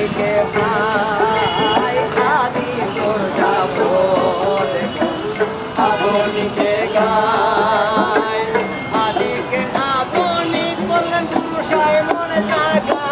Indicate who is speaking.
Speaker 1: দিকে ভাই আদি তোর যাব। আগুনিকে গায় আদিকে আগুনি বললেন পুরুষায় মনে জাগা